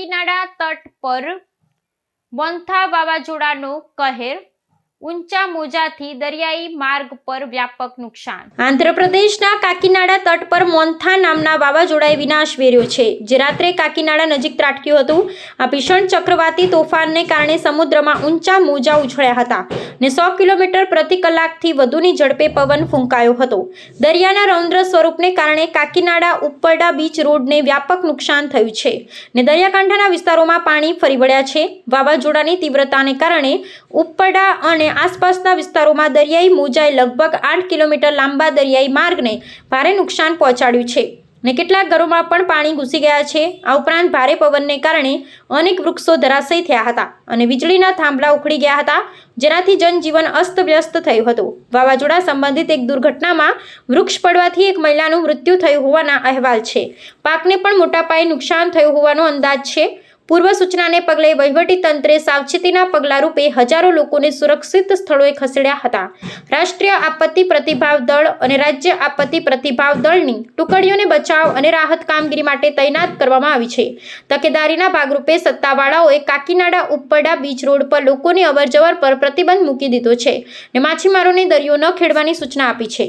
કાકીનાડા તટ પર મોન્થા વાવાઝોડાનો કહેર ઊંચા મોજાથી દરિયાઈ માર્ગ પર વ્યાપક નુકસાન. આંધ્રપ્રદેશના કાકીનાડા તટ પર મોન્થા નામના વાવાઝોડાએ વિનાશ વેર્યો છે. જે રાત્રે કાકીનાડા નજીક ત્રાટક્યું હતું. આ ભીષણ ચક્રવાતી તોફાનને કારણે સમુદ્રમાં ઊંચા મોજા ઉછળ્યા હતા ને સો કિલોમીટર પ્રતિ કલાકથી વધુની ઝડપે પવન ફૂંકાયો હતો. દરિયાના રૌદ્ર સ્વરૂપને કારણે કાકીનાડા ઉપરડા બીચ રોડને વ્યાપક નુકસાન થયું છે ને દરિયાકાંઠાના વિસ્તારોમાં પાણી ફરી વળ્યા છે. વાવાઝોડાની તીવ્રતાને કારણે ઉપરડા અને આસપાસના વિસ્તારોમાં દરિયાઈ મોજાએ લગભગ આઠ કિલોમીટર લાંબા દરિયાઈ માર્ગને ભારે નુકસાન પહોંચાડ્યું છે ને કેટલાક ઘરોમાં પણ પાણી ઘૂસી ગયા છે. આ ઉપરાંત ભારે પવનને કારણે અનેક વૃક્ષો ધરાશયી થયા હતા અને વીજળીના થાંભલા ઉખડી ગયા હતા, જેનાથી જનજીવન અસ્તવ્યસ્ત થયું હતું. વાવાઝોડા સંબંધિત એક દુર્ઘટનામાં વૃક્ષ પડવાથી એક મહિલાનું મૃત્યુ થયું હોવાના અહેવાલ છે. પાકને પણ મોટા પાયે નુકસાન થયું હોવાનો અંદાજ છે. પૂર્વ સૂચનાને પગલે વહીવટી તંત્રે સાવચેતીના પગલાં રૂપે હજારો લોકોને સુરક્ષિત સ્થળોએ ખસેડ્યા હતા. રાષ્ટ્રીય આપત્તિ પ્રતિભાવ દળ અને રાજ્ય આપત્તિ પ્રતિભાવ દળની ટુકડીઓને બચાવ અને રાહત કામગીરી માટે તૈનાત કરવામાં આવી છે. તકેદારીના ભાગરૂપે સત્તાવાળાઓએ કાકીનાડા ઉપરડા બીચ રોડ પર લોકોની અવરજવર પર પ્રતિબંધ મૂકી દીધો છે ને માછીમારોને દરિયો ન ખેડવાની સૂચના આપી છે.